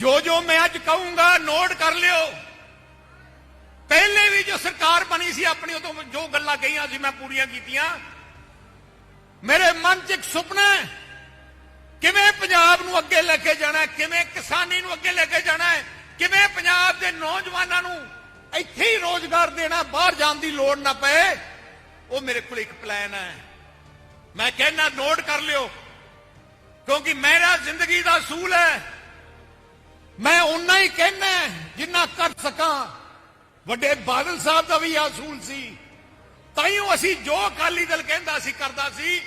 ਜੋ ਜੋ ਮੈਂ ਅੱਜ ਕਹੂੰਗਾ, ਨੋਟ ਕਰ ਲਿਓ। ਪਹਿਲੇ ਵੀ ਜੋ ਸਰਕਾਰ ਬਣੀ ਸੀ, ਆਪਣੀ ਉਦੋਂ ਜੋ ਗੱਲਾਂ ਕਹੀਆਂ ਸੀ, ਮੈਂ ਪੂਰੀਆਂ ਕੀਤੀਆਂ। ਮੇਰੇ ਮਨ 'ਚ ਇੱਕ ਸੁਪਨਾ ਹੈ, ਕਿਵੇਂ ਪੰਜਾਬ ਨੂੰ ਅੱਗੇ ਲੈ ਕੇ ਜਾਣਾ ਕਿਵੇਂ ਕਿਸਾਨੀ ਨੂੰ ਅੱਗੇ ਲੈ ਕੇ ਜਾਣਾ ਹੈ, ਕਿਵੇਂ ਪੰਜਾਬ ਦੇ ਨੌਜਵਾਨਾਂ ਨੂੰ ਇੱਥੇ ਹੀ ਰੋਜ਼ਗਾਰ ਦੇਣਾ, ਬਾਹਰ ਜਾਣ ਦੀ ਲੋੜ ਨਾ ਪਏ, ਉਹ ਮੇਰੇ ਕੋਲ ਇੱਕ ਪਲਾਨ ਹੈ। ਮੈਂ ਕਹਿੰਦਾ, ਨੋਟ ਕਰ ਲਿਓ, ਕਿਉਂਕਿ ਮੇਰਾ ਜ਼ਿੰਦਗੀ ਦਾ ਅਸੂਲ ਹੈ। ਮੈਂ ਉਨਾ ਹੀ ਕਹਿਣਾ ਜਿੰਨਾ ਕਰ ਸਕਾਂ। ਵੱਡੇ ਬਾਦਲ ਸਾਹਿਬ ਦਾ ਵੀ ਆਸੂਲ ਸੀ। ਤਾਈਓ ਅਸੀਂ ਜੋ ਅਕਾਲੀ ਦਲ ਕਹਿੰਦਾ ਸੀ, ਕਰਦਾ ਸੀ,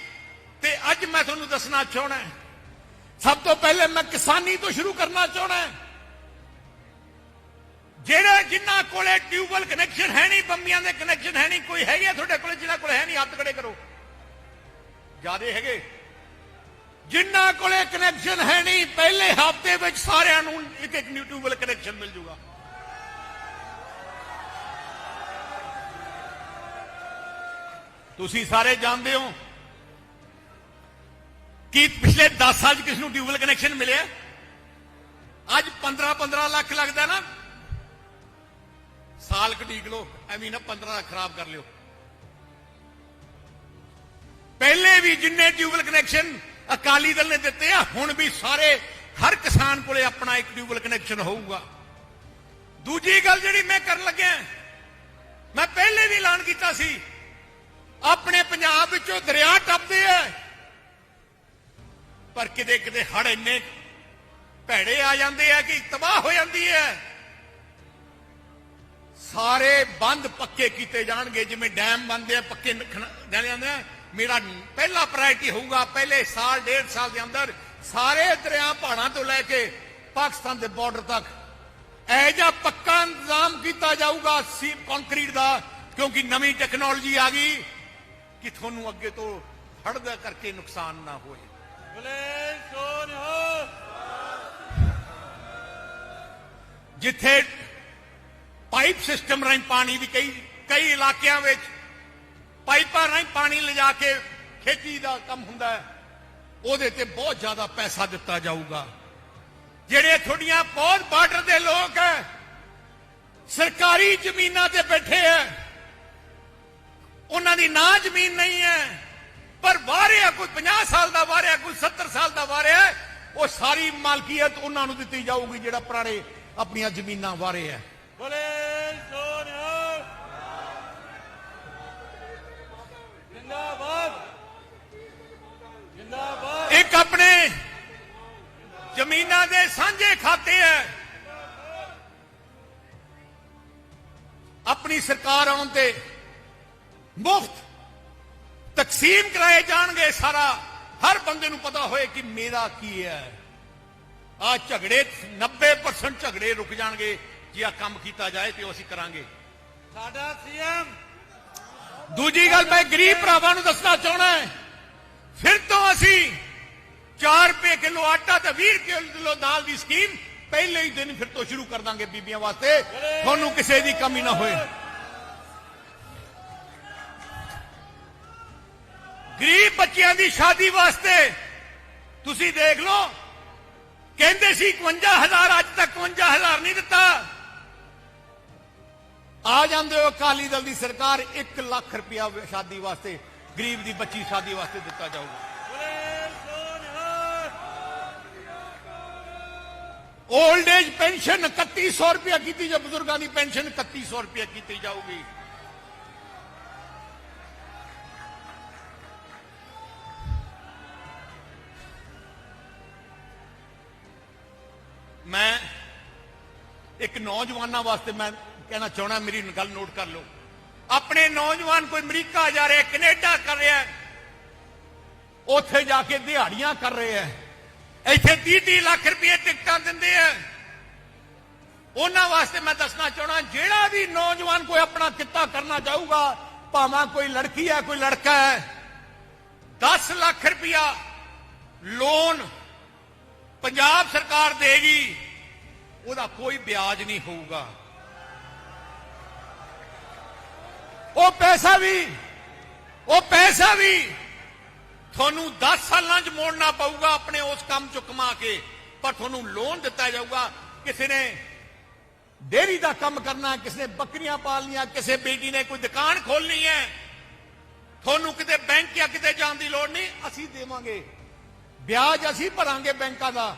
ਤੇ ਅੱਜ ਮੈਂ ਤੁਹਾਨੂੰ ਦੱਸਣਾ ਚਾਹਣਾ ਸਭ ਤੋਂ ਪਹਿਲੇ ਮੈਂ ਕਿਸਾਨੀ ਤੋਂ ਸ਼ੁਰੂ ਕਰਨਾ ਚਾਹਣਾ ਜਿਹੜੇ ਜਿਨ੍ਹਾਂ ਕੋਲੇ ਟਿਊਬਲ ਕਨੈਕਸ਼ਨ ਹੈ ਨਹੀਂ, ਬੰਬੀਆਂ ਦੇ ਕਨੈਕਸ਼ਨ ਹੈ ਨਹੀਂ, ਕੋਈ ਹੈਗੇ ਤੁਹਾਡੇ ਕੋਲੇ ਜਿਹਨਾਂ ਕੋਲ ਹੈ ਨਹੀਂ, ਹੱਥ ਖੜੇ ਕਰੋ। ਜਿਆਦੇ ਹੈਗੇ। ਜਿਨ੍ਹਾਂ ਕੋਲੇ ਕਨੈਕਸ਼ਨ ਹੈ ਨਹੀਂ, ਪਹਿਲੇ ਹਫ਼ਤੇ ਵਿੱਚ ਸਾਰਿਆਂ ਨੂੰ ਇੱਕ ਇੱਕ ਨਿਊ ਟਿਊਬਲ ਕਨੈਕਸ਼ਨ ਮਿਲ ਜੂਗਾ। ਤੁਸੀਂ ਸਾਰੇ ਜਾਣਦੇ ਹੋ ਕਿ ਪਿਛਲੇ 10 ਸਾਲ 'ਚ ਕਿਸ ਨੂੰ ਟਿਊਬਲ ਕਨੈਕਸ਼ਨ ਮਿਲਿਆ? ਅੱਜ 15 15 ਲੱਖ ਲੱਗਦਾ ਨਾ। ਸਾਲ ਕਟੀਕ ਲੋ ਐਵੇਂ ਨਾ 15 ਲੱਖ ਖਰਾਬ ਕਰ ਲਿਓ। ਪਹਿਲੇ ਵੀ ਜਿੰਨੇ ਟਿਊਬਲ ਕਨੈਕਸ਼ਨ ਅਕਾਲੀ ਦਲ ਨੇ ਦਿੱਤੇ ਆ, ਹੁਣ ਵੀ ਸਾਰੇ, ਹਰ ਕਿਸਾਨ ਕੋਲੇ ਆਪਣਾ ਇੱਕ ਟਿਊਬਲ ਕਨੈਕਸ਼ਨ ਹੋਊਗਾ। ਦੂਜੀ ਗੱਲ ਜਿਹੜੀ ਮੈਂ ਕਰਨ ਲੱਗਿਆ, ਮੈਂ ਪਹਿਲੇ ਵੀ ਐਲਾਨ ਕੀਤਾ ਸੀ, ਆਪਣੇ ਪੰਜਾਬ ਵਿੱਚੋਂ ਦਰਿਆ ਟੱਪਦੇ ਆ। ਪਰ ਕਿਤੇ ਕਿਤੇ ਹੜ ਇੰਨੇ ਭੈੜੇ ਆ ਜਾਂਦੇ ਆ ਕਿ ਤਬਾਹ ਹੋ ਜਾਂਦੀ ਹੈ ਸਾਰੇ ਬੰਦ ਪੱਕੇ ਕੀਤੇ ਜਾਣਗੇ, ਜਿਵੇਂ ਡੈਮ ਬੰਦੇ ਆ, ਪੱਕੇ ਜਾਣੇ ਜਾਂਦੇ ਆ। ਮੇਰਾ ਪਹਿਲਾ ਪ੍ਰਾਇਰਟੀ ਹੋਊਗਾ ਪਹਿਲੇ ਸਾਲ ਡੇਢ ਸਾਲ ਦੇ ਅੰਦਰ ਸਾਰੇ ਦਰਿਆ ਪਹਾੜਾਂ ਤੋਂ ਲੈ ਕੇ ਪਾਕਿਸਤਾਨ ਦੇ ਬਾਰਡਰ ਤੱਕ। ਐ ਜਾਂ ਪੱਕਾ ਇੰਤਜ਼ਾਮ ਕੀਤਾ ਜਾਊਗਾ ਸੀ ਕੰਕਰੀਟ ਦਾ ਕਿਉਂਕਿ ਨਵੀਂ ਟੈਕਨੋਲੋਜੀ ਆ ਗਈ ਕਿ ਤੁਹਾਨੂੰ ਅੱਗੇ ਤੋਂ ਹੜ ਦਾ ਕਰਕੇ ਨੁਕਸਾਨ ਨਾ ਹੋਏ। ਬਲੇ ਸੋਨਿਓ ਜਿੱਥੇ ਪਾਈਪ ਸਿਸਟਮ ਰਾਹੀਂ ਪਾਣੀ ਦੀ ਕਈ ਕਈ ਇਲਾਕਿਆਂ ਵਿੱਚ ਪਾਈਪਾਂ ਰਾਹੀਂ ਪਾਣੀ ਲਿਜਾ ਕੇ ਖੇਤੀ ਦਾ ਕੰਮ ਹੁੰਦਾ ਹੈ, ਉਹਦੇ ਤੇ ਬਹੁਤ ਜ਼ਿਆਦਾ ਪੈਸਾ ਦਿੱਤਾ ਜਾਊਗਾ। ਜਿਹੜੇ ਥੋੜੀਆਂ ਬਹੁਤ ਬਾਰਡਰ ਦੇ ਲੋਕ ਹੈ, ਸਰਕਾਰੀ ਜ਼ਮੀਨਾਂ ਤੇ ਬੈਠੇ ਹੈ, ਉਹਨਾਂ ਦੀ ਨਾ ਜ਼ਮੀਨ ਨਹੀਂ ਹੈ, ਪਰ ਵਾਰਿਆ ਕੋਈ 50 ਸਾਲ ਦਾ ਵਾਰਿਆ, ਕੋਈ 70 ਸਾਲ ਦਾ ਵਾਰਿਆ ਉਹ ਸਾਰੀ ਮਾਲਕੀਅਤ ਉਹਨਾਂ ਨੂੰ ਦਿੱਤੀ ਜਾਊਗੀ ਜਿਹੜਾ ਪੁਰਾਣੇ ਆਪਣੀਆਂ ਜ਼ਮੀਨਾਂ ਵਾਰੇ ਹੈ। ਬਲੇ ਖਾਤੇ ਹੈ। ਆਪਣੀ ਸਰਕਾਰ ਆਉਣ ਤੇ ਮੁਫਤ ਤਕਸੀਮ ਕਰਾਏ ਜਾਣਗੇ ਸਾਰਾ। ਹਰ ਬੰਦੇ ਨੂੰ ਪਤਾ ਹੋਏ ਕਿ ਮੇਰਾ ਕੀ ਹੈ। ਆ ਝਗੜੇ 90% ਝਗੜੇ ਰੁਕ ਜਾਣਗੇ। ਜੇ ਆ ਕੰਮ ਕੀਤਾ ਜਾਏ ਤੇ ਉਹ ਅਸੀਂ ਕਰਾਂਗੇ। ਸਾਡਾ ਸੀਐਮ। ਦੂਜੀ ਗੱਲ ਮੈਂ ਗਰੀਬ ਭਰਾਵਾਂ ਨੂੰ ਦੱਸਣਾ ਚਾਹਣਾ ਹੈ। ਫਿਰ ਤੋਂ ਅਸੀਂ 4 ਰੁਪਏ ਕਿਲੋ ਆਟਾ ਤੇ 20 ਕਿਲੋ ਦਾਲ ਦੀ ਸਕੀਮ। ਪਹਿਲੇ ਹੀ ਦਿਨ ਫਿਰ ਤੋਂ ਸ਼ੁਰੂ ਕਰ ਦਾਂਗੇ ਬੀਬੀਆਂ ਵਾਸਤੇ। ਤੁਹਾਨੂੰ ਕਿਸੇ ਦੀ ਕਮੀ ਨਾ ਹੋਏ। ਗਰੀਬ ਬੱਚਿਆਂ ਦੀ ਸ਼ਾਦੀ ਵਾਸਤੇ ਤੁਸੀਂ ਦੇਖ ਲਓ, ਕਹਿੰਦੇ ਸੀ 51000 ਅੱਜ ਤੱਕ 51000 ਨਹੀਂ ਦਿੱਤਾ। ਆ ਜਾਂਦੇ ਹੋ ਅਕਾਲੀ ਦਲ ਦੀ ਸਰਕਾਰ 1 ਲੱਖ ਰੁਪਇਆ ਸ਼ਾਦੀ ਵਾਸਤੇ, ਗਰੀਬ ਦੀ ਬੱਚੀ ਸ਼ਾਦੀ ਵਾਸਤੇ ਦਿੱਤਾ ਜਾਊਗਾ। ਓਲਡ ਏਜ ਪੈਨਸ਼ਨ 3100 ਰੁਪਇਆ ਕੀਤੀ ਜਾ ਬਜ਼ੁਰਗਾਂ ਦੀ ਪੈਨਸ਼ਨ 3100 ਰੁਪਇਆ ਕੀਤੀ ਜਾਊਗੀ ਮੈਂ ਇੱਕ ਨੌਜਵਾਨਾਂ ਵਾਸਤੇ ਮੈਂ ਕਹਿਣਾ ਚਾਹਣਾ ਮੇਰੀ ਗੱਲ ਨੋਟ ਕਰ ਲਓ ਆਪਣੇ ਨੌਜਵਾਨ ਕੋਈ ਅਮਰੀਕਾ ਜਾ ਰਿਹਾ ਕੈਨੇਡਾ ਕਰ ਰਿਹਾ ਉੱਥੇ ਜਾ ਕੇ ਦਿਹਾੜੀਆਂ ਕਰ ਰਿਹਾ ਹੈ ਇੱਥੇ 30 30 ਲੱਖ ਰੁਪਏ ਟਿਕਟਾਂ ਦਿੰਦੇ ਆ। ਉਹਨਾਂ ਵਾਸਤੇ ਮੈਂ ਦੱਸਣਾ ਚਾਹਣਾ ਜਿਹੜਾ ਵੀ ਨੌਜਵਾਨ ਕੋਈ ਆਪਣਾ ਕਿੱਤਾ ਕਰਨਾ ਚਾਹੂਗਾ, ਭਾਵੇਂ ਕੋਈ ਲੜਕੀ ਹੈ, ਕੋਈ ਲੜਕਾ ਹੈ 10 ਲੱਖ ਰੁਪਇਆ ਲੋਨ ਪੰਜਾਬ ਸਰਕਾਰ ਦੇਗੀ, ਉਹਦਾ ਕੋਈ ਵਿਆਜ ਨਹੀਂ ਹੋਊਗਾ। ਉਹ ਪੈਸਾ ਵੀ, ਉਹ ਪੈਸਾ ਵੀ ਤੁਹਾਨੂੰ 10 ਸਾਲਾਂ 'ਚ ਮੋੜਨਾ ਪਊਗਾ ਆਪਣੇ ਉਸ ਕੰਮ 'ਚੋਂ ਕਮਾ ਕੇ, ਪਰ ਤੁਹਾਨੂੰ ਲੋਨ ਦਿੱਤਾ ਜਾਊਗਾ, ਕਿਸੇ ਨੇ ਡੇਰੀ ਦਾ ਕੰਮ ਕਰਨਾ, ਕਿਸੇ ਨੇ ਬੱਕਰੀਆਂ ਪਾਲਣੀਆਂ, ਕਿਸੇ ਬੇਟੀ ਨੇ ਕੋਈ ਦੁਕਾਨ ਖੋਲਣੀ ਹੈ। ਤੁਹਾਨੂੰ ਕਿਤੇ ਬੈਂਕ ਜਾਂ ਕਿਤੇ ਜਾਣ ਦੀ ਲੋੜ ਨਹੀਂ, ਅਸੀਂ ਦੇਵਾਂਗੇ। ਵਿਆਜ ਅਸੀਂ ਭਰਾਂਗੇ ਬੈਂਕਾਂ ਦਾ,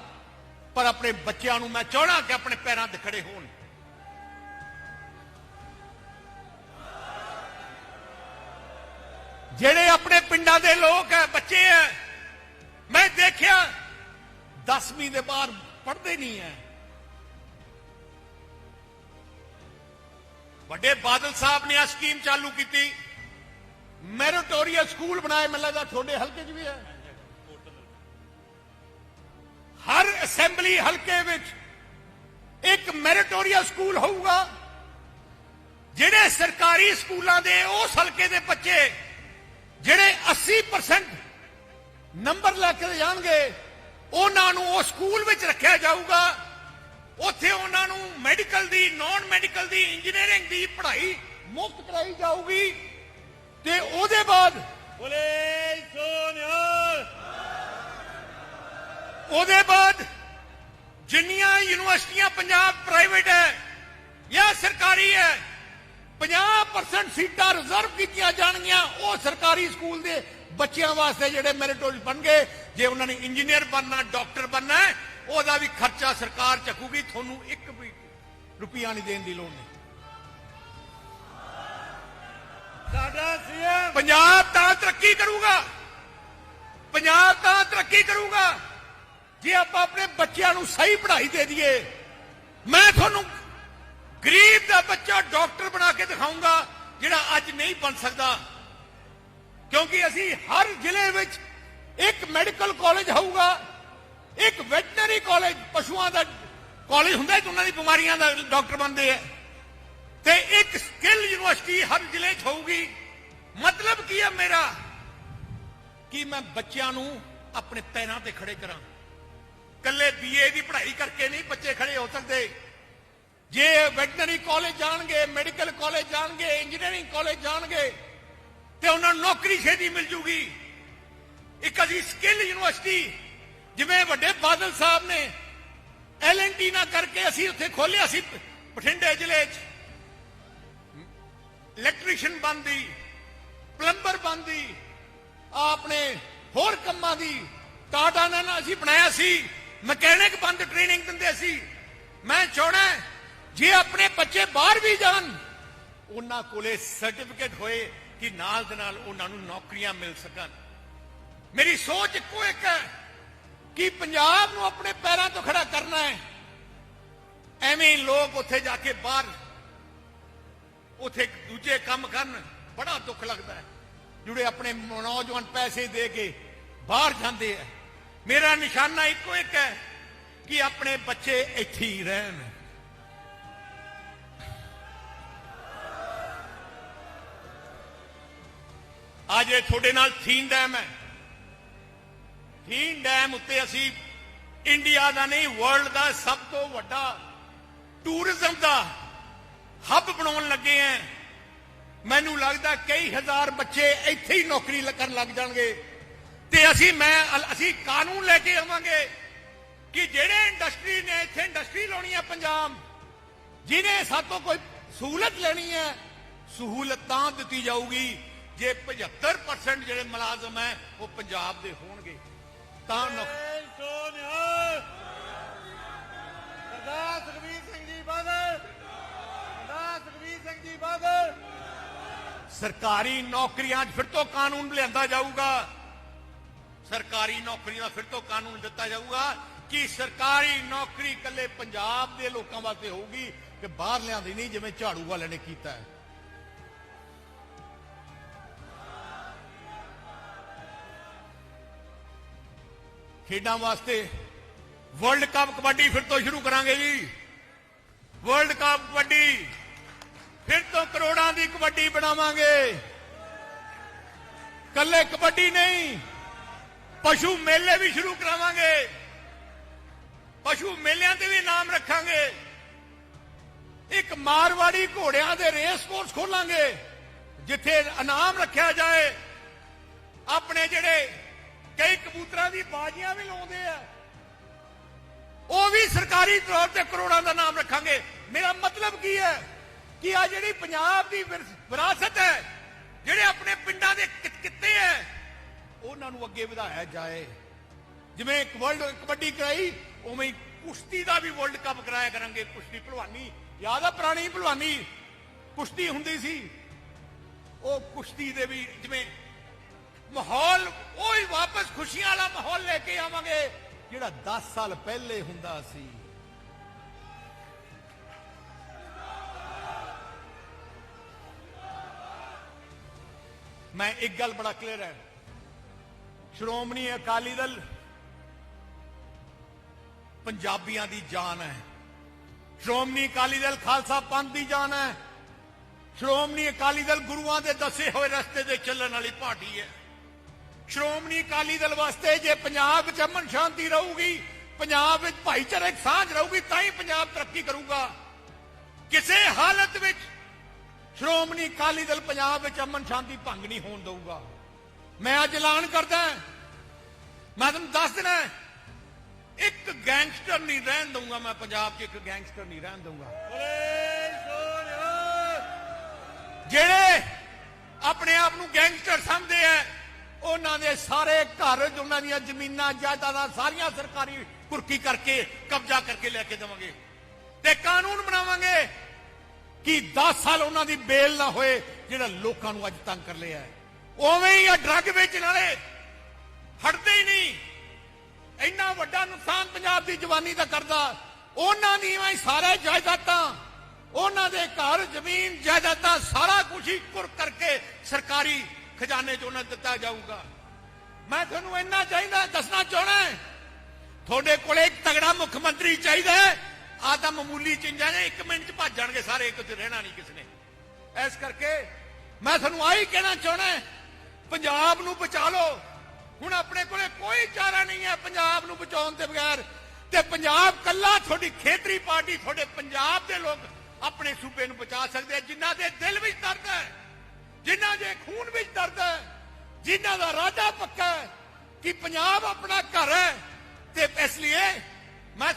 ਪਰ ਆਪਣੇ ਬੱਚਿਆਂ ਨੂੰ ਮੈਂ ਚਾਹਣਾ ਕਿ ਆਪਣੇ ਪੈਰਾਂ ਤੇ ਖੜੇ ਹੋਣ। ਜਿਹੜੇ ਆਪਣੇ ਪਿੰਡਾਂ ਦੇ ਲੋਕ ਹੈ, ਬੱਚੇ ਹੈ, ਮੈਂ ਦੇਖਿਆ 10ਵੀਂ ਦੇ ਬਾਹਰ ਪੜ੍ਹਦੇ ਨਹੀਂ ਹੈ। ਵੱਡੇ ਬਾਦਲ ਸਾਹਿਬ ਨੇ ਆ ਸਕੀਮ ਚਾਲੂ ਕੀਤੀ। ਮੈਰੀਟੋਰੀਅਲ ਸਕੂਲ ਬਣਾਏ, ਮੈਨੂੰ ਲੱਗਦਾ ਤੁਹਾਡੇ ਹਲਕੇ 'ਚ ਵੀ ਹੈ। ਹਰ ਅਸੈਂਬਲੀ ਹਲਕੇ ਵਿੱਚ ਇੱਕ ਮੈਰੀਟੋਰੀਅਲ ਸਕੂਲ ਹੋਊਗਾ, ਜਿਹੜੇ ਸਰਕਾਰੀ ਸਕੂਲਾਂ ਦੇ, ਉਸ ਹਲਕੇ ਦੇ ਬੱਚੇ ਜਿਹੜੇ 80% ਨੰਬਰ ਲੈ ਕੇ ਜਾਣਗੇ ਉਹਨਾਂ ਨੂੰ ਉਹ ਸਕੂਲ ਵਿੱਚ ਰੱਖਿਆ ਜਾਊਗਾ। ਉੱਥੇ ਉਹਨਾਂ ਨੂੰ ਮੈਡੀਕਲ ਦੀ ਨਾਨ ਮੈਡੀਕਲ ਦੀ ਇੰਜੀਨੀਅਰਿੰਗ ਦੀ ਪੜ੍ਹਾਈ ਮੁਫਤ ਕਰਾਈ ਜਾਊਗੀ। ਤੇ ਉਹਦੇ ਬਾਅਦ ਬੋਲੇ ਸੋਨਿਹਾਲ ਉਹਦੇ ਬਾਅਦ ਜਿੰਨੀਆਂ ਯੂਨੀਵਰਸਿਟੀਆਂ ਪੰਜਾਬ ਪ੍ਰਾਈਵੇਟ ਹੈ ਜਾਂ ਸਰਕਾਰੀ ਹੈ 50% ਸੀਟਾਂ ਰਿਜ਼ਰਵ ਕੀਤੀਆਂ ਜਾਣਗੀਆਂ। ਉਹ ਸਰਕਾਰੀ ਸਕੂਲ ਦੇ ਬੱਚਿਆਂ ਵਾਸਤੇ ਜਿਹੜੇ ਮੈਰਿਟੋਰੀਅਸ ਬਣਗੇ ਜੇ ਉਹਨਾਂ ਨੇ ਇੰਜੀਨੀਅਰ ਬਣਨਾ ਡਾਕਟਰ ਬਣਨਾ ਉਹਦਾ ਵੀ ਖਰਚਾ ਸਰਕਾਰ ਚੱਕੂਗੀ। ਤੁਹਾਨੂੰ ਇੱਕ ਵੀ ਰੁਪਿਆ ਨਹੀਂ ਦੇਣ ਦੀ ਲੋੜ ਨਹੀਂ। ਸਾਡਾ ਸੀਐਮ ਪੰਜਾਬ ਤਾਂ ਤਰੱਕੀ ਕਰੂਗਾ। ਪੰਜਾਬ ਤਾਂ ਤਰੱਕੀ ਕਰੂਗਾ। ਜੇ ਆਪਾਂ ਆਪਣੇ ਬੱਚਿਆਂ ਨੂੰ ਸਹੀ ਪੜ੍ਹਾਈ ਦੇ ਦਈਏ, ਮੈਂ ਤੁਹਾਨੂੰ ਗਰੀਬ ਦਾ ਬੱਚਾ ਡਾਕਟਰ ਬਣਾ ਕੇ ਦਿਖਾਊਂਗਾ ਜਿਹੜਾ ਅੱਜ ਨਹੀਂ ਬਣ ਸਕਦਾ। ਕਿਉਂਕਿ ਅਸੀਂ ਹਰ ਜ਼ਿਲ੍ਹੇ ਵਿੱਚ ਇੱਕ ਮੈਡੀਕਲ ਕਾਲਜ ਹੋਊਗਾ, ਇੱਕ ਵੈਟਨਰੀ ਕਾਲਜ, ਪਸ਼ੂਆਂ ਦਾ ਕਾਲਜ ਹੁੰਦਾ ਕਿ ਉਹਨਾਂ ਦੀ ਬਿਮਾਰੀਆਂ ਦਾ ਡਾਕਟਰ ਬਣਦੇ ਆ। ਤੇ ਇੱਕ ਸਕਿੱਲ ਯੂਨੀਵਰਸਿਟੀ ਹਰ ਜ਼ਿਲ੍ਹੇ 'ਚ ਹੋਊਗੀ। ਮਤਲਬ ਕੀ ਹੈ ਮੇਰਾ? ਕਿ ਮੈਂ ਬੱਚਿਆਂ ਨੂੰ ਆਪਣੇ ਪੈਰਾਂ ਤੇ ਖੜੇ ਕਰਾਂ। ਕੱਲੇ ਬੀਏ ਦੀ ਪੜ੍ਹਾਈ ਕਰਕੇ ਨਹੀਂ ਬੱਚੇ ਖੜੇ ਹੋ ਸਕਦੇ। ਜੇ ਵੈਟਨਰੀ ਕਾਲਜ ਜਾਣਗੇ, ਮੈਡੀਕਲ ਕਾਲਜ ਜਾਣਗੇ, ਇੰਜੀਨੀਅਰਿੰਗ ਕਾਲਜ ਜਾਣਗੇ, ਤੇ ਉਹਨਾਂ ਨੂੰ ਨੌਕਰੀ ਛੇਤੀ ਮਿਲ ਜੂਗੀ। ਇੱਕ ਅਸੀਂ ਸਕਿੱਲ ਯੂਨੀਵਰਸਿਟੀ, ਜਿਵੇਂ ਵੱਡੇ ਬਾਦਲ ਸਾਹਿਬ ਨੇ ਐਲਐਨਟੀ ਨਾਲ ਕਰਕੇ ਅਸੀਂ ਉੱਥੇ ਖੋਲਿਆ ਸੀ ਬਠਿੰਡੇ ਜ਼ਿਲ੍ਹੇ 'ਚ। ਇਲੈਕਟ੍ਰੀਸ਼ੀਅਨ ਬੰਦੀ ਪਲੰਬਰ ਬੰਦੀ ਆਪਣੇ ਹੋਰ ਕੰਮਾਂ ਦੀ ਟਾਟਾ ਨਾਲ ਅਸੀਂ ਬਣਾਇਆ ਸੀ। ਮਕੈਨਿਕ ਬੰਦ ਟ੍ਰੇਨਿੰਗ ਦਿੰਦੇ ਸੀ। ਮੈਂ ਚਾਹਣਾ ਜੇ ਆਪਣੇ ਬੱਚੇ ਬਾਹਰ ਵੀ ਜਾਣ, ਉਹਨਾਂ ਕੋਲੇ ਸਰਟੀਫਿਕੇਟ ਹੋਏ ਕਿ ਨਾਲ ਦੇ ਨਾਲ ਉਹਨਾਂ ਨੂੰ ਨੌਕਰੀਆਂ ਮਿਲ ਸਕਣ। ਮੇਰੀ ਸੋਚ ਇੱਕੋ ਇੱਕ ਹੈ ਕਿ ਪੰਜਾਬ ਨੂੰ ਆਪਣੇ ਪੈਰਾਂ ਤੋਂ ਖੜਾ ਕਰਨਾ ਹੈ। ਐਵੇਂ ਲੋਕ ਉੱਥੇ ਜਾ ਕੇ ਬਾਹਰ, ਉੱਥੇ ਦੂਜੇ ਕੰਮ ਕਰਨ, ਬੜਾ ਦੁੱਖ ਲੱਗਦਾ ਹੈ। ਜਿਹੜੇ ਆਪਣੇ ਨੌਜਵਾਨ ਪੈਸੇ ਦੇ ਕੇ ਬਾਹਰ ਜਾਂਦੇ ਆ ਮੇਰਾ ਨਿਸ਼ਾਨਾ ਇੱਕੋ ਇੱਕ ਹੈ ਕਿ ਆਪਣੇ ਬੱਚੇ ਇੱਥੇ ਹੀ ਰਹਿਣ। ਅੱਜ ਇਹ ਤੁਹਾਡੇ ਨਾਲ ਥੀਨ ਡੈਮ ਹੈ। ਥੀਨ ਡੈਮ ਉੱਤੇ ਅਸੀਂ ਇੰਡੀਆ ਦਾ ਨਹੀਂ ਵਰਲਡ ਦਾ ਸਭ ਤੋਂ ਵੱਡਾ ਟੂਰਿਜ਼ਮ ਦਾ ਹੱਬ ਬਣਾਉਣ ਲੱਗੇ ਆ ਮੈਨੂੰ ਲੱਗਦਾ ਕਈ ਹਜ਼ਾਰ ਬੱਚੇ ਇੱਥੇ ਹੀ ਨੌਕਰੀ ਕਰਨ ਲੱਗ ਜਾਣਗੇ। ਤੇ ਅਸੀਂ, ਮੈਂ ਅਸੀਂ ਕਾਨੂੰਨ ਲੈ ਕੇ ਆਵਾਂਗੇ ਕਿ ਜਿਹੜੇ ਇੰਡਸਟਰੀ ਨੇ ਇੱਥੇ ਇੰਡਸਟਰੀ ਲਾਉਣੀ ਹੈ ਪੰਜਾਬ, ਜਿਹਨੇ ਸਾਤੋਂ ਕੋਈ ਸਹੂਲਤ ਲੈਣੀ ਹੈ, ਸਹੂਲਤ ਤਾਂ ਦਿੱਤੀ ਜਾਊਗੀ। ਜੇ 75% ਜਿਹੜੇ ਮੁਲਾਜ਼ਮ ਹੈ ਉਹ ਪੰਜਾਬ ਦੇ ਹੋਣਗੇ। ਤਾਂ ਨੌਕਰੀ ਬੋਲੇ ਸੋਨਿਹਾਲ ਸਰਦਾਰ ਸੁਖਬੀਰ ਸਿੰਘ ਜੀ ਬਾਦਲ। ਸਰਦਾਰ ਸੁਖਬੀਰ ਸਿੰਘ ਜੀ ਬਾਦਲ। ਸਰਕਾਰੀ ਨੌਕਰੀਆਂ 'ਚ ਫਿਰ ਤੋਂ ਕਾਨੂੰਨ ਲਿਆਂਦਾ ਜਾਊਗਾ। ਸਰਕਾਰੀ ਨੌਕਰੀਆਂ ਦਾ ਫਿਰ ਤੋਂ ਕਾਨੂੰਨ ਦਿੱਤਾ ਜਾਊਗਾ ਕਿ ਸਰਕਾਰੀ ਨੌਕਰੀ ਇਕੱਲੇ ਪੰਜਾਬ ਦੇ ਲੋਕਾਂ ਵਾਸਤੇ ਹੋਊਗੀ ਕਿ ਬਾਹਰ ਲਿਆਂਦੀ ਨਹੀਂ ਜਿਵੇਂ ਝਾੜੂ ਵਾਲੇ ਨੇ ਕੀਤਾ ਹੈ। ਖੇਡਾਂ ਵਾਸਤੇ ਵਰਲਡ ਕੱਪ ਕਬੱਡੀ ਫਿਰ ਤੋਂ ਸ਼ੁਰੂ ਕਰਾਂਗੇ ਜੀ। ਵਰਲਡ ਕੱਪ ਕਬੱਡੀ, ਫਿਰ ਤੋਂ ਕਰੋੜਾਂ ਦੀ ਕਬੱਡੀ ਬਣਾਵਾਂਗੇ। ਕੱਲੇ ਕਬੱਡੀ ਨਹੀਂ, ਪਸ਼ੂ ਮੇਲੇ ਵੀ ਸ਼ੁਰੂ ਕਰਾਵਾਂਗੇ। ਪਸ਼ੂ ਮੇਲਿਆਂ ਤੇ ਵੀ ਨਾਮ ਰੱਖਾਂਗੇ। ਇੱਕ ਮਾਰਵਾੜੀ ਘੋੜਿਆਂ ਦੇ ਰੇਸ ਕੋਰਸ ਖੋਲਾਂਗੇ, ਜਿੱਥੇ ਇਨਾਮ ਰੱਖਿਆ ਜਾਏ, ਆਪਣੇ ਜਿਹੜੇ ਕਈ ਕਬੂਤਰਾਂ ਦੀ ਬਾਜ਼ੀਆਂ ਵੀ ਲਾਉਂਦੇ ਆ। ਉਹ ਵੀ ਸਰਕਾਰੀ ਤੌਰ ਤੇ ਕਰੋੜਾਂ ਦਾ ਨਾਮ ਰੱਖਾਂਗੇ। ਮੇਰਾ ਮਤਲਬ ਕੀ ਹੈ ਕਿ ਆ ਜਿਹੜੀ ਪੰਜਾਬ ਦੀ ਵਿਰਾਸਤ ਹੈ, ਜਿਹੜੇ ਆਪਣੇ ਪਿੰਡਾਂ ਦੇ ਕਿੱਤੇ ਹੈ, ਉਹਨਾਂ ਨੂੰ ਅੱਗੇ ਵਧਾਇਆ ਜਾਏ। ਜਿਵੇਂ ਇੱਕ ਵਰਲਡ ਕਬੱਡੀ ਕਰਾਈ, ਉਵੇਂ ਹੀ ਕੁਸ਼ਤੀ ਦਾ ਵੀ ਵਰਲਡ ਕੱਪ ਕਰਾਇਆ ਕਰਾਂਗੇ। ਕੁਸ਼ਤੀ ਭਲਵਾਨੀ, ਯਾਦ ਆ ਪੁਰਾਣੀ ਭਲਵਾਨੀ? ਕੁਸ਼ਤੀ ਹੁੰਦੀ ਸੀ। ਉਹ ਕੁਸ਼ਤੀ ਦੇ ਵੀ ਜਿਵੇਂ ਮਾਹੌਲ ਉਹ ਹੀ ਵਾਪਸ ਖੁਸ਼ੀਆਂ ਵਾਲਾ ਮਾਹੌਲ ਲੈ ਕੇ ਆਵਾਂਗੇ, ਜਿਹੜਾ 10 ਸਾਲ ਪਹਿਲੇ ਹੁੰਦਾ ਸੀ। ਮੈਂ ਇੱਕ ਗੱਲ ਬੜਾ ਕਲੀਅਰ ਹੈ। ਸ਼੍ਰੋਮਣੀ ਅਕਾਲੀ ਦਲ ਪੰਜਾਬੀਆਂ ਦੀ ਜਾਨ ਹੈ। ਸ਼੍ਰੋਮਣੀ ਅਕਾਲੀ ਦਲ ਖਾਲਸਾ ਪੰਥ ਦੀ ਜਾਨ ਹੈ। ਸ਼੍ਰੋਮਣੀ ਅਕਾਲੀ ਦਲ ਗੁਰੂਆਂ ਦੇ ਦੱਸੇ ਹੋਏ ਰਸਤੇ ਤੇ ਚੱਲਣ ਵਾਲੀ ਪਾਰਟੀ ਹੈ। ਸ਼੍ਰੋਮਣੀ ਅਕਾਲੀ ਦਲ ਵਾਸਤੇ ਜੇ ਪੰਜਾਬ ਵਿੱਚ ਅਮਨ ਸ਼ਾਂਤੀ ਰਹੂਗੀ ਪੰਜਾਬ ਵਿੱਚ ਭਾਈਚਾਰਕ ਸਾਂਝ ਰਹੂਗੀ ਤਾਂ ਹੀ ਪੰਜਾਬ ਤਰੱਕੀ ਕਰੂਗਾ। ਕਿਸੇ ਹਾਲਤ ਵਿੱਚ ਸ਼੍ਰੋਮਣੀ ਅਕਾਲੀ ਦਲ ਪੰਜਾਬ ਵਿੱਚ ਅਮਨ ਸ਼ਾਂਤੀ ਭੰਗ ਨਹੀਂ ਹੋਣ ਦਊਗਾ। ਮੈਂ ਅੱਜ ਐਲਾਨ ਕਰਦਾ ਮੈਂ ਤੁਹਾਨੂੰ ਦੱਸ ਦੇਣਾ ਇੱਕ ਗੈਂਗਸਟਰ ਨਹੀਂ ਰਹਿਣ ਦਊਗਾ ਮੈਂ ਪੰਜਾਬ 'ਚ ਇੱਕ ਗੈਂਗਸਟਰ ਨਹੀਂ ਰਹਿਣ ਦਊਗਾ। ਜਿਹੜੇ ਆਪਣੇ ਆਪ ਨੂੰ ਗੈਂਗਸਟਰ ਸਮਝਦੇ ਆ ਉਹਨਾਂ ਦੇ ਸਾਰੇ ਘਰ ਉਹਨਾਂ ਦੀਆਂ ਜ਼ਮੀਨਾਂ, ਜਾਇਦਾਦਾਂ ਸਾਰੀਆਂ ਸਰਕਾਰੀ ਕੁਰਕੀ ਕਰਕੇ, ਕਬਜ਼ਾ ਕਰਕੇ ਲੈ ਕੇ ਦੇਵਾਂਗੇ। ਤੇ ਕਾਨੂੰਨ ਬਣਾਵਾਂਗੇ ਕਿ 10 ਸਾਲ ਉਹਨਾਂ ਦੀ ਬੇਲ ਨਾ ਹੋਏ, ਜਿਹੜਾ ਲੋਕਾਂ ਨੂੰ ਅੱਜ ਤੰਗ ਕਰ ਲਿਆ ਹੈ। ਉਵੇਂ ਹੀ ਆ ਡਰੱਗ ਵੇਚਣ ਵਾਲੇ। ਹਟਦੇ ਹੀ ਨਹੀਂ। ਇੰਨਾ ਵੱਡਾ ਨੁਕਸਾਨ ਪੰਜਾਬ ਦੀ ਜਵਾਨੀ ਦਾ ਕਰਦਾ। ਉਹਨਾਂ ਦੀਆਂ ਹੀ ਸਾਰੇ ਜਾਇਦਾਦਾਂ, ਉਹਨਾਂ ਦੇ ਘਰ, ਜ਼ਮੀਨ, ਜਾਇਦਾਦਾਂ ਸਾਰਾ ਕੁਝ ਹੀ ਕੁਰ ਕਰਕੇ ਸਰਕਾਰੀ ਖਜ਼ਾਨੇ 'ਚ ਉਹਨਾਂ ਦਿੱਤਾ ਜਾਊਗਾ। ਮੈਂ ਤੁਹਾਨੂੰ ਇੰਨਾ ਚਾਹੀਦਾ, ਦੱਸਣਾ ਚਾਹਣਾ ਤੁਹਾਡੇ ਕੋਲੇ ਇੱਕ ਤਗੜਾ ਮੁੱਖ ਮੰਤਰੀ ਚਾਹੀਦਾ ਹੈ। ਤਾਂ ਮਾਮੂਲੀ ਚੀਜ਼ਾਂ ਨੇ, ਇੱਕ ਮਿੰਟ 'ਚ ਭੱਜ ਜਾਣਗੇ ਸਾਰੇ, ਇੱਕ 'ਚ ਰਹਿਣਾ ਨਹੀਂ ਕਿਸ ਨੇ। ਇਸ ਕਰਕੇ ਮੈਂ ਤੁਹਾਨੂੰ ਆਹੀ ਕਹਿਣਾ ਚਾਹਣਾ ਪੰਜਾਬ ਨੂੰ ਬਚਾ ਲਓ। ਹੁਣ ਆਪਣੇ ਕੋਲੇ ਕੋਈ ਚਾਰਾ ਨਹੀਂ ਹੈ ਪੰਜਾਬ ਨੂੰ ਬਚਾਉਣ ਦੇ ਬਗੈਰ। ਤੇ ਪੰਜਾਬ ਕੱਲਾ ਤੁਹਾਡੀ ਖੇਤਰੀ ਪਾਰਟੀ, ਤੁਹਾਡੇ ਪੰਜਾਬ ਦੇ ਲੋਕ ਆਪਣੇ ਸੂਬੇ ਨੂੰ ਬਚਾ ਸਕਦੇ ਆ, ਜਿਨ੍ਹਾਂ ਦੇ ਦਿਲ ਵਿੱਚ ਦਰਦ ਹੈ। ਜਿਨ੍ਹਾਂ ਦੇ ਖੂਨ ਵਿੱਚ ਦਰਦ ਹੈ, ਜਿਨ੍ਹਾਂ ਦਾ ਰਾਜਾ ਪੱਕਾ ਹੈ ਕਿ ਪੰਜਾਬ ਆਪਣਾ ਘਰ ਹੈ ਤੇ ਇਸ ਲਈ